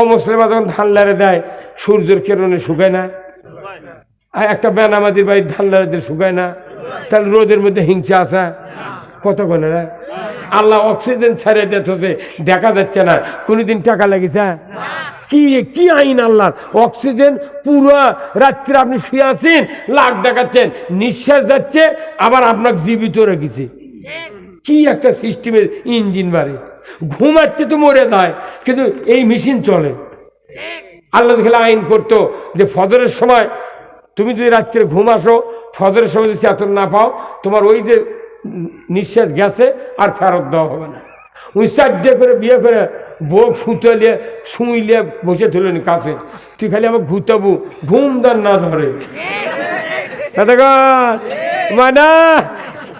অমুসলিমা যখন ধান লারে দেয়, সূর্যের কিরণে শুকায় না। আর একটা বেনামাদির বাড়ির ধান লারে শুকায় না। তাহলে রোদের মধ্যে হিংসা আসা কত না আল্লাহ অক্সিজেন ছেড়ে দিতেছে দেখা যাচ্ছে না। কোনোদিন টাকা লাগিছে? কি কি আইন আল্লাহ অক্সিজেন পুরো রাত্রে আপনি শুয়ে আছেন লাখ দেখাচ্ছেন, নিঃশ্বাস যাচ্ছে, আবার আপনাকে জীবিত রেখেছে। কি একটা সিস্টেমের ইঞ্জিন বাড়ে? ঘুমাচ্ছে তো মরে যায় কিন্তু এই মেশিন চলে। আল্লাহ খেলা আইন করতো যে ফজরের সময় তুমি যদি রাত্রে ঘুম আসো ফজরের সময় যদি চেতন না পাও তোমার ওই যে নিঃশ্বাস গেছে আর ফেরত দেওয়া হবে না। উনি চারটে করে বিয়ে করে বউ সুতলিয়ে শুইলিয়ে বসে তুলেন কাছে। তুই খালি আমার ঘুতাবু ঘুম দান না ধরে। মানা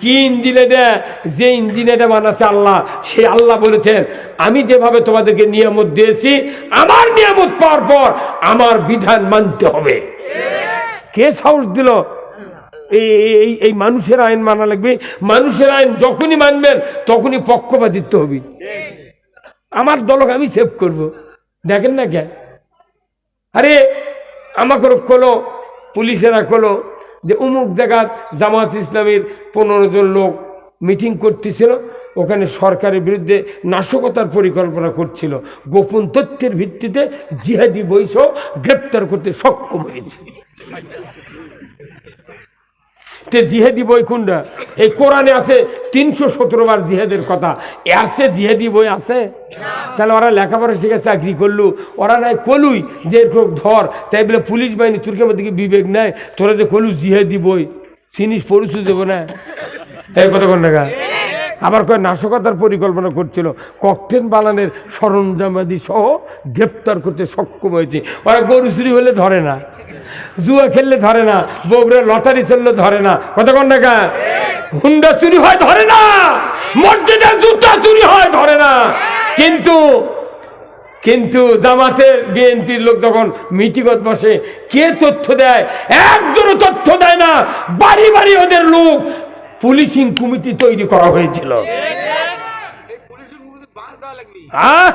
কি ইঞ্জিনে দেয় যে ইঞ্জিনে এটা বানাচ্ছে আল্লাহ, সে আল্লাহ বলেছেন, আমি যেভাবে তোমাদেরকে নিয়ামত দিয়েছি, আমার নিয়ামত পাওয়ার পর আমার বিধান মানতে হবে। কে সাহস দিল? এই এই এই মানুষের আইন মানা লাগবে। মানুষের আইন যখনই মানবেন, তখনই পক্ষপাতিত্ব হবে। আমার দলক আমি সেভ করব। দেখেন না কে? আরে, আমাকে কলো পুলিশেরা কলো যে অমুক জায়গাত জামাত ইসলামের পনেরো জন লোক মিটিং করতেছিল, ওখানে সরকারের বিরুদ্ধে নাশকতার পরিকল্পনা করছিল। গোপন তথ্যের ভিত্তিতে জিহাদি বৈশ গ্রেপ্তার করতে সক্ষম হয়েছে। তে জিহাদি বই কোনটা? এই কোরআনে আছে তিনশো সতেরো বার জিহাদের কথা। আছে জিহাদি বই আছে? তাহলে ওরা লেখাপড়া শিখে চাকরি করলু। ওরা নাই কলুই যে ধর, তাই বলে পুলিশ বাহিনী তুর্কের মধ্যে কি বিবেক নেয় তোরা যে কলু জিহাদি বই, চিনিস পরিচয় দেবো না? এই কতক্ষণ টাকা আবার কয় নাশকতার পরিকল্পনা করছিল। ককটেন বানানের সরঞ্জামাদি সহ গ্রেপ্তার করতে সক্ষম হয়েছে। ওরা গরু চুরি হলে ধরে না। জুয়া খেললে ধরে না বগুড়া লটারি চললে ধরে না। কতক্ষণ টাকা হুন্ডা চুরি হয় ধরে না, মসজিদের জুতা চুরি হয় ধরে না। কিন্তু কিন্তু জামাতের বিএনপির লোক যখন মিটিগত বসে, কে তথ্য দেয়? একজনও তথ্য দেয় না। বাড়ি বাড়ি ওদের লোক পুলিশিং কমিটি তৈরি করা হয়েছিল। হ্যাঁ?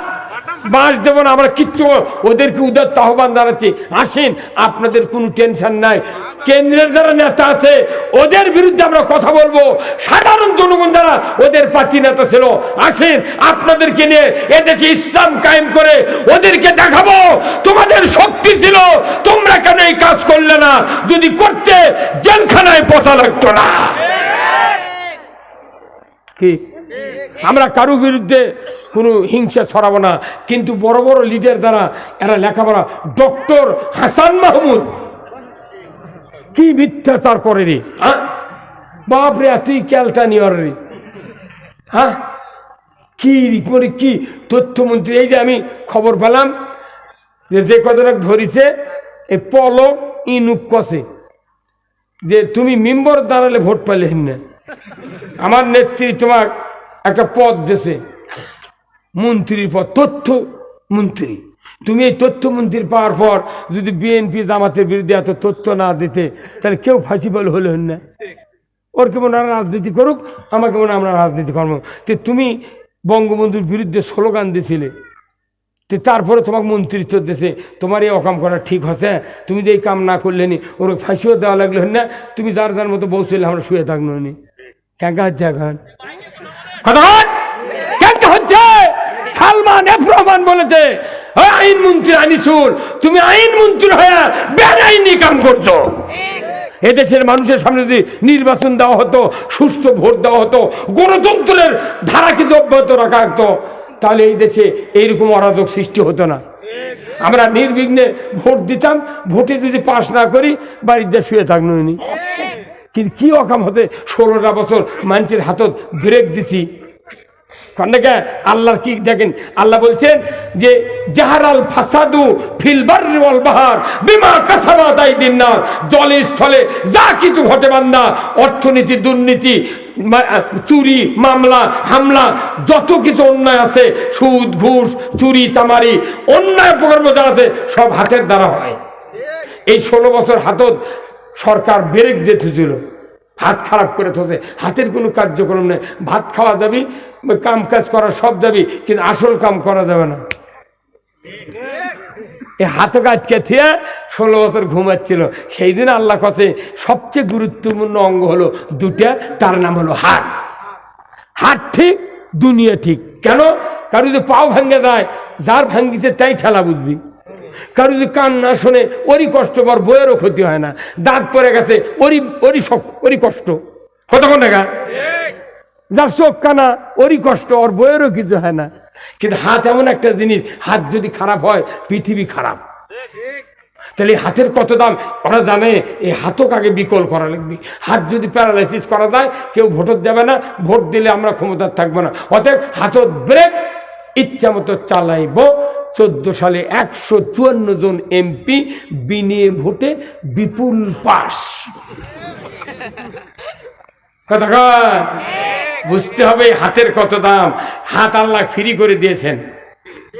বাঁশ দেবো না আমরা কিচ্ছু ওদেরকে উদার আহ্বান জানাচ্ছি। আসেন আপনাদের কোনো টেনশন নাই। কেন্দ্রের যারা নেতা আছে ওদের বিরুদ্ধে আমরা কথা বলব। সাধারণ জনগণ যারা ওদের পার্টি নেতা ছিল। আসেন আপনাদেরকে নিয়ে এদেশে ইসলাম কায়েম করে ওদেরকে দেখাবো। তোমাদের শক্তি ছিল তোমরা কেন এই কাজ করলে না? যদি করতে জেলখানায় পচা লাগতো না। কি? আমরা কারও বিরুদ্ধে কোনো হিংসা ছড়াবো না। কিন্তু বড় বড় লিডার দ্বারা এরা লেখাপড়া। ডক্টর হাসান মাহমুদ, কি মিথ্যাচার করে রে হ্যাঁ? বাপরে তুই ক্যালটা নিয়র রে। হ্যাঁ? কি করে কি তথ্যমন্ত্রী? এই যে আমি খবর পেলাম যে যে কতটা ধরিছে এই পলক ইনুক কষে যে তুমি মেম্বর দাঁড়ালে ভোট পাইলে না। আমার নেত্রী তোমার একটা পদ দেশে মন্ত্রীর পদ, তথ্য মন্ত্রী। তুমি এই তথ্যমন্ত্রী পাওয়ার পর যদি বিএনপি জামাতের বিরুদ্ধে এত তথ্য না দিতে, তাহলে কেউ ফাঁসি বল হলে হন না। ওর কেমন আর রাজনীতি করুক, আমাকে মনে আমরা রাজনীতি কর্ম তো তুমি বঙ্গবন্ধুর বিরুদ্ধে স্লোগান দিছিলে। তো তারপরে তোমাকে মন্ত্রিত্ব দেশে তোমার এই অকাম করা ঠিক হচ্ছে? তুমি যে এই কাম না করলে নি ওর ফাঁসিও দেওয়া লাগল না। তুমি যার যার মতো বসলে আমরা শুয়ে থাকল নি। কেঙ্কা হচ্ছে এখন কথা! হচ্ছে? সালমান এফ বলেছে আইন মন্ত্রী আনিসুল তুমি আইন মন্ত্রী হয়ে বেআইনি কাম করছ। এদেশের মানুষের সামনে যদি নির্বাচন দেওয়া হতো সুস্থ ভোট দেওয়া হতো, গণতন্ত্রের ধারা কিন্তু অব্যাহত রাখা হতো, তাহলে এই দেশে এইরকম অরাজক সৃষ্টি হতো না। আমরা নির্বিঘ্নে ভোট দিতাম, ভোটে যদি পাশ না করি বাড়িতে শুয়ে থাকল কিন্তু কি অকাম হতে ষোলোটা বছর মানুষের হাতত ব্রেক দিছি। কন্যাকে আল্লাহর কি দেখেন? আল্লাহ বলছেন যে, জাহারাল ফাসাদু ফিলবার বাহার বিমা কাসাবাত আইদিন না জলে, স্থলে যা কিছু ঘটে বান্দা অর্থনীতি, দুর্নীতি চুরি, মামলা, হামলা, যত কিছু অন্যায় আছে, সুদ, ঘুষ, চুরি, চামারি, অন্যায় প্রকল্প যা আছে, সব হাতের দ্বারা হয়। এই ষোলো বছর হাতত সরকার ব্রেক দিতেছিল। হাত খারাপ করে থসে। হাতের কোনো কার্যক্রম নেই। ভাত খাওয়া যাবি, কাম কাজ করা সব যাবি, কিন্তু আসল কাম করা যাবে না। এই হাতও আটকে থিয়ে ষোলো বছর ঘুমাচ্ছিল। সেই দিন আল্লাহ কাছে সবচেয়ে গুরুত্বপূর্ণ অঙ্গ হলো দুটা তার নাম হলো হাত হাত ঠিক, দুনিয়া ঠিক। কেন? কারও যদি পাও ভাঙ্গে যায়, যার ভাঙ্গিছে তাই ঠেলা বুঝবি। কারও যদি কান না শোনে, ওরই কষ্ট পর বইয়েরও ক্ষতি হয় না। দাঁত পড়ে গেছে, ওরই ওরই শক ওরই কষ্ট। কতক্ষণ দেখা যার চোখ কানা, ওরই কষ্ট ওর বইয়েরও কিছু হয় না। কিন্তু হাত এমন একটা জিনিস, হাত যদি খারাপ হয়, পৃথিবী খারাপ। তাহলে হাতের কত দাম? ওরা জানে এই হাতও কাকে বিকল করা লাগবে? হাত যদি প্যারালাইসিস করা যায়, কেউ ভোটত যাবে না, ভোট দিলে আমরা ক্ষমতার থাকব না। অতএব হাতত ব্রেক ইচ্ছা মতো চালাইব। চোদ্দ সালে একশো চুয়ান্ন জন এমপি বিনিয়ে ভোটে বিপুল পাস। কথা বুঝতে হবে হাতের কত দাম। হাত আল্লাহ ফ্রি করে দিয়েছেন।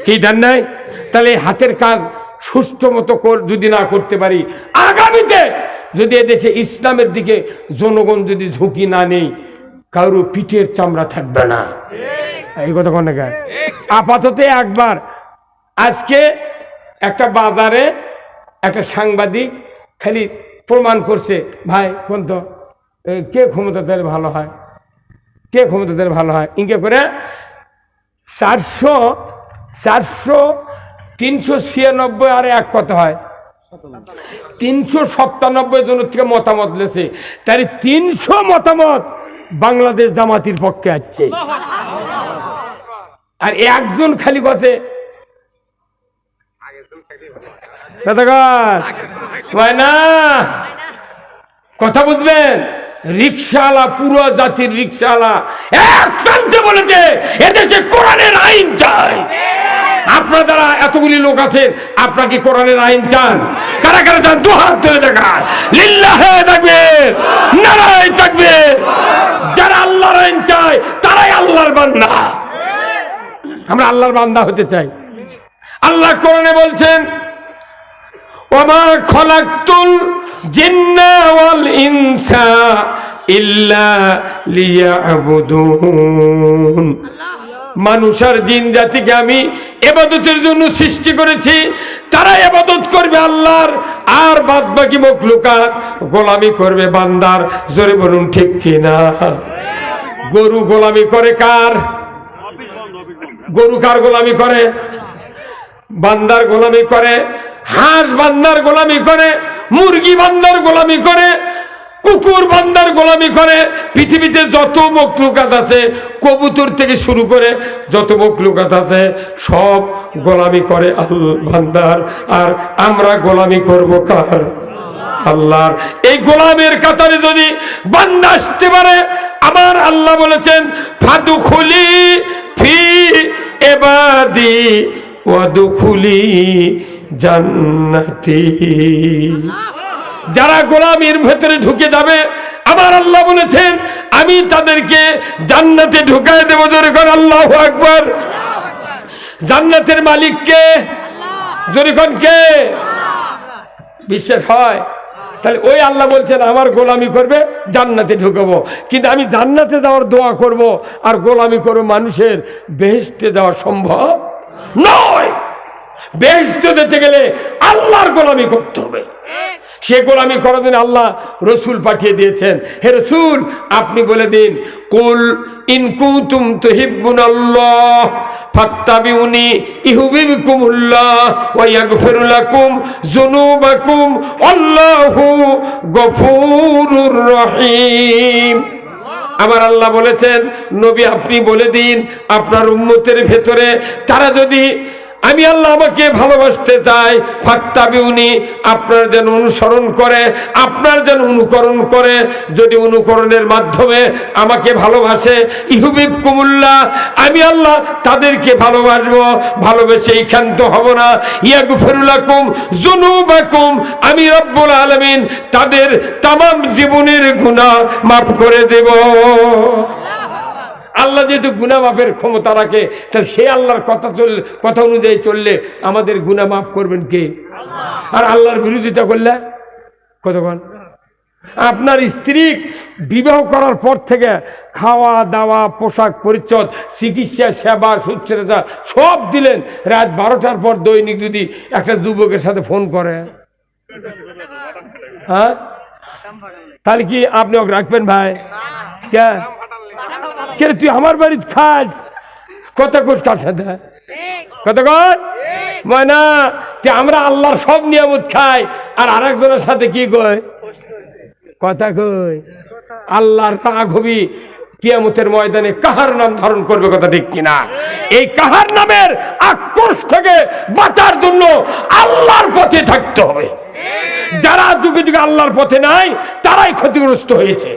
কি দেন নাই? তাহলে হাতের কাজ সুস্থ মতো যদি না করতে পারি, আগামীতে যদি এদেশে ইসলামের দিকে জনগণ যদি ঝুঁকি না নেই, কারও পিঠের চামড়া থাকবে না। এই কথা কোন? আপাতত একবার আজকে একটা বাজারে একটা সাংবাদিক খালি প্রমাণ করছে, ভাই, কোন তো কে ক্ষমতা দিলে ভালো হয়? কে ক্ষমতা দিলে ভালো হয়? ইনকে করে চারশো চারশো, তিনশো ছিয়ানব্বই আর এক কত হয়? তিনশো সপ্তানব্বই জনের থেকে মতামত লেছে। তাই তিনশো মতামত বাংলাদেশ জামাতির পক্ষে আছে। আর একজন খালি কথা কথা বুঝবেন? রিক্সাওয়ালা, পুরো জাতির রিক্সাওয়ালা। এক প্রান্তে বলেছে এদেশে কোরআনের আইন চাই। আপনার দ্বারা এতগুলি লোক আছেন, আপনার কি কোরআনের আইন চান? কারা কারা চান? দু হাত ধরে দেখান। লিল্লাহে থাকবে নারায় থাকবে যারা আল্লাহর আইন চায়, তারাই আল্লাহর বান্দা। আমরা আল্লাহর বান্দা হতে চাই। আল্লাহ কোরআনে বলছেন ওয়াল ইনসা ইল্লা জিন জাতিকে আমি এবাদতের জন্য সৃষ্টি করেছি, তারা এবাদত করবে আল্লাহর, আর বাদ বাকি মখলুকাত গোলামি করবে বান্দার, জোরে বলুন ঠিক কিনা? গরু গোলামি করে কার? গরু কার গোলামি করে? বান্দার গোলামি করে? হাঁস বান্দার গোলামি করে, মুরগি বান্দার গোলামি করে, কুকুর বান্দার গোলামি করে, পৃথিবীতে যত মকলুকাত আছে, কবুতর থেকে শুরু করে যত মকলুকাত আছে, সব গোলামি করে বান্দার। আর আমরা গোলামি করব কার? আল্লাহর। এই গোলামের কাতারে যদি বান্দা আসতে পারে, আমার আল্লাহ বলেছেন ফাদু খুলি ফি এবাদি, ওয়াদুখুলি জান্নাতি। যারা গোলামির ভেতরে ঢুকে যাবে আমার আল্লাহ বলেছেন আমি তাদেরকে জান্নাতে ঢুকায় দেবো জোরে কর আল্লাহ আকবর। জান্নাতের মালিককে জোরে কন কে? বিশ্বাস হয়? তাহলে ওই আল্লাহ বলছেন আমার গোলামি করবে জান্নাতে ঢুকাবো। কিন্তু আমি জান্নাতে যাওয়ার দোয়া করব আর গোলামি করব মানুষের বেহেস্তে যাওয়া সম্ভব নয়। বেহেস্তে যেতে গেলে আল্লাহর গোলামি করতে হবে। সে গোলামি আল্লাহ রসুল পাঠিয়ে দিয়েছেন। হে রসুল, আপনি বলে দিন, কুল ইয়াগফিরু লাকুম যুনুবাকুম, আল্লাহু রহিম। আমার আল্লাহ বলেছেন, নবী, আপনি বলে দিন, আপনার উম্মতের ভেতরে তারা যদি আমি আল্লাহ আমাকে ভালোবাসতে চাই, ফাত্তাবিউনি, আপনার যেন অনুসরণ করে, আপনার যেন অনুকরণ করে, যদি অনুকরণের মাধ্যমে আমাকে ভালোবাসে, ইহুবিব কুমুল্লাহ আমি আল্লাহ তাদেরকে ভালোবাসবো, ভালোবেসে ক্ষান্ত হব না। ইয়াগফিরুলাকুম জুনুবাকুম আমি রব্বুল আলামিন তাদের তামাম জীবনের গুনাহ মাফ করে দেব। আল্লাহ যেহেতু গুনা মাফের ক্ষমতা রাখে তাহলে সে আল্লাহর কথা চল কথা অনুযায়ী চললে আমাদের গুনা মাফ করবেন কে? আর আল্লাহর বিরোধিতা করলে? কতক্ষণ? আপনার স্ত্রী বিবাহ করার পর থেকে খাওয়া দাওয়া পোশাক পরিচ্ছদ চিকিৎসা সেবা শুশ্রূষা সব দিলেন। রাত বারোটার পর দৈনিক যদি একটা যুবকের সাথে ফোন করে। হ্যাঁ? তাহলে কি আপনি ওকে রাখবেন ভাই? কে? কে তুই আমার বাড়িতে খাস? কথা কোষ কার সাথে? কর ময়না যে আমরা আল্লাহর সব নিয়ামত খাই, আর আরেকজনের সাথে কি কয় কথা কই? আল্লাহর রাগ কিয়ামতের ময়দানে কাহার নাম ধারণ করবে কথা ঠিক কিনা? এই কাহার নামের আক্রোশ থেকে বাঁচার জন্য আল্লাহর পথে থাকতে হবে। যারা যুগে যুগে আল্লাহর পথে নাই, তারাই ক্ষতিগ্রস্ত হয়েছে।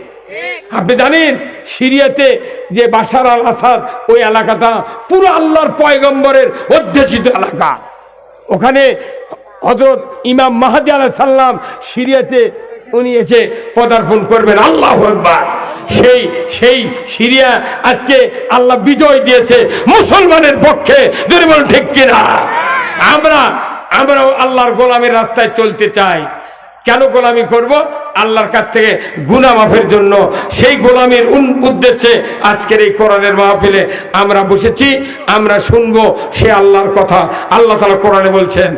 আপনি জানেন, সিরিয়াতে যে বাসার আল আসাদ, ওই এলাকাটা পুরো আল্লাহর পয়গম্বরের অধ্যুষিত এলাকা। ওখানে হজরত ইমাম মাহাদি আলাহ সাল্লাম সিরিয়াতে উনি এসে পদার্পণ করবেন। আল্লাহ সেই সেই সিরিয়া আজকে আল্লাহ বিজয় দিয়েছে মুসলমানের পক্ষে বলেন ঠিক কিনা? আমরা, আমরাও আল্লাহর গোলামের রাস্তায় চলতে চাই। কেন গোলামি করব? আল্লাহর কাছ থেকে গুনা মাফের জন্য। সেই গোলামির উদ্দেশ্যে আজকের এই কোরআনের মাহফিলে আমরা বসেছি, আমরা শুনব সে আল্লাহর কথা। আল্লাহ তালা কোরআনে বলছেন,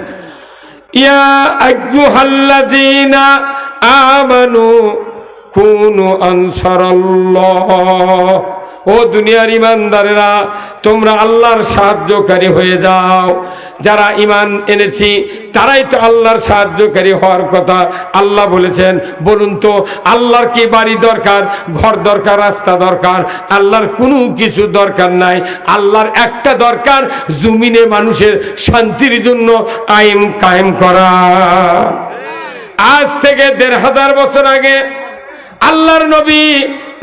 ইয়া আইয়ুহাল্লাযীনা আমানু কুনু আনসারাল্লাহ। ও দুনিয়ার ইমানদারেরা, তোমরা আল্লাহর সাহায্যকারী হয়ে যাও। যারা ইমান এনেছি, তারাই তো আল্লাহর সাহায্যকারী হওয়ার কথা আল্লাহ বলেছেন। বলুন তো, আল্লাহর কি বাড়ি দরকার, ঘর দরকার, রাস্তা দরকার? আল্লাহর কোনো কিছু দরকার নাই। আল্লাহর একটা দরকার, জমিনে মানুষের শান্তির জন্য আইন কায়েম করা। আজ থেকে দেড় হাজার বছর আগে আল্লাহর নবী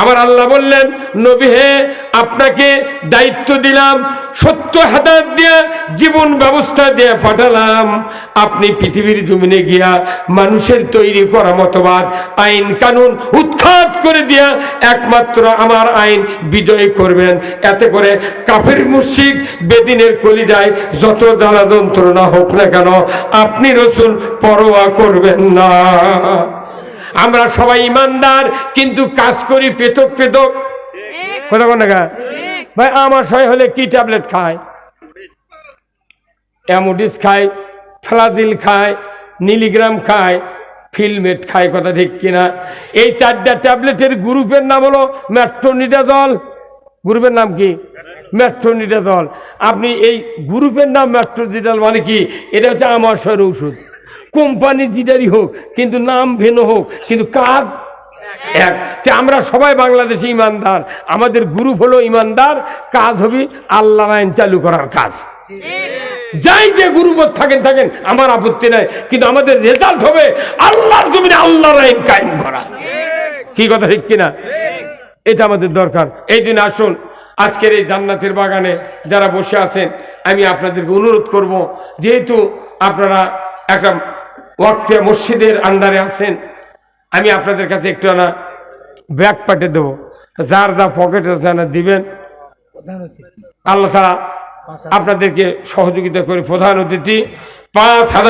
আমার আল্লাহ বললেন, নবী হে, আপনাকে দায়িত্ব দিলাম সত্য হাদাত দিয়ে জীবন ব্যবস্থা দিয়ে পাঠালাম। আপনি পৃথিবীর জমিনে গিয়া মানুষের তৈরি করা মতবাদ, আইন কানুন উৎখাত করে দিয়া একমাত্র আমার আইন বিজয় করবেন। এতে করে কাফের মুশিক বেদিনের কলিজায় যত জ্বালা যন্ত্রণা হোক না কেন, আপনি রসুন পরোয়া করবেন না। আমরা সবাই ইমানদার, কিন্তু কাজ করি পেতক পেতক কথা কোন ভাই, আমার সবাই হলে কি ট্যাবলেট খায়? অ্যামোডিস খায়, ফ্লাজিল খায় নিলিগ্রাম খায়, ফিলমেট খায়, কথা ঠিক কিনা? এই চারটা ট্যাবলেটের গ্রুপের নাম হলো ম্যাট্রোনিডাজল গ্রুপের নাম কি? ম্যাট্রোনিডাজল আপনি এই গ্রুপের নাম ম্যাট্রোনিডাল মানে কি? এটা হচ্ছে আমাশয়ের ঔষধ কোম্পানি যেটারই হোক, কিন্তু নাম ভিন্ন হোক, কিন্তু কাজ এক। তে আমরা সবাই বাংলাদেশে ইমানদার। আমাদের গ্রুপ হলো ইমানদার, কাজ হবে আল্লাহ আইন চালু করার কাজ। যাই যে গুরুপদ থাকেন থাকেন, আমার আপত্তি নাই, কিন্তু আমাদের রেজাল্ট হবে আল্লাহর জমিনে আল্লাহর আইন কায়েম করা। কি কথা, ঠিক কিনা? এটা আমাদের দরকার। এই দিন আসুন, আজকের এই জান্নাতের বাগানে যারা বসে আছেন, আমি আপনাদেরকে অনুরোধ করব, যেহেতু আপনারা একটা ওয়াক্তে মসজিদের আন্ডারে আছেন। আমি আপনাদের কাছে একটু না ব্যাগ পাঠিয়ে দেবো। যার যা পকেটে না দিবেন। আল্লাহ তারা আপনাদেরকে সহযোগিতা করে প্রধান অতিথি। পাঁচ হাজার